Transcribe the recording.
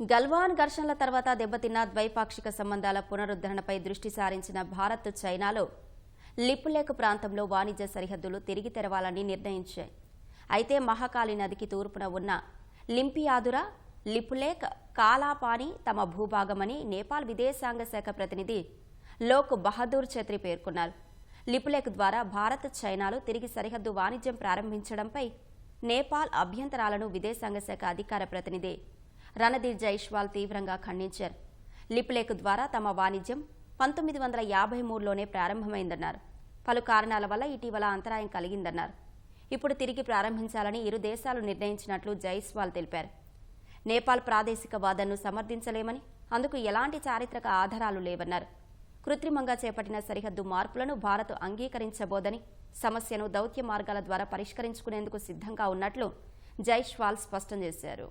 గల్వాన్ ఘర్షణల తర్వాత దెబ్బతిన్న ద్వైపాక్షిక సంబంధాల పునరుద్ధరణపై దృష్టి సారించిన భారత్ చైనాలో లిపులేక్ ప్రాంతంలో వాణిజ్య సరిహద్దులు తిరిగి తెరవాలని నిర్ణయించాయి. అయితే మహాకాళి నదికి తూర్పున ఉన్న లింపియాదురా లిపులేక్ కాలాపాని తమ భూభాగమని నేపాల్ విదేశాంగ శాఖ ప్రతినిధి లోక్ బహదూర్ ఛత్రి పేర్కొన్నారు. లిపులేక్ ద్వారా భారత్ చైనాలు తిరిగి సరిహద్దు వాణిజ్యం ప్రారంభించడంపై నేపాల్ అభ్యంతరాలను విదేశాంగ శాఖ అధికార ప్రతినిధి రణధీర్ జైష్వాల్ తీవ్రంగా ఖండించారు. లిప్లేక్ ద్వారా తమ వాణిజ్యం పంతొమ్మిది వందల యాభై మూడులోనే ప్రారంభమైందన్నారు. పలు కారణాల వల్ల ఇటీవల అంతరాయం కలిగిందన్నారు. ఇప్పుడు తిరిగి ప్రారంభించాలని ఇరు దేశాలు నిర్ణయించినట్లు జైస్వాల్ తెలిపారు. నేపాల్ ప్రాదేశిక వాదనను సమర్థించలేమని అందుకు ఎలాంటి చారిత్రక ఆధారాలు లేవన్నారు. కృత్రిమంగా చేపట్టిన సరిహద్దు మార్పులను భారత్ అంగీకరించబోదని సమస్యను దౌత్య మార్గాల ద్వారా పరిష్కరించుకునేందుకు సిద్ధంగా ఉన్నట్లు జైష్వాల్ స్పష్టం చేశారు.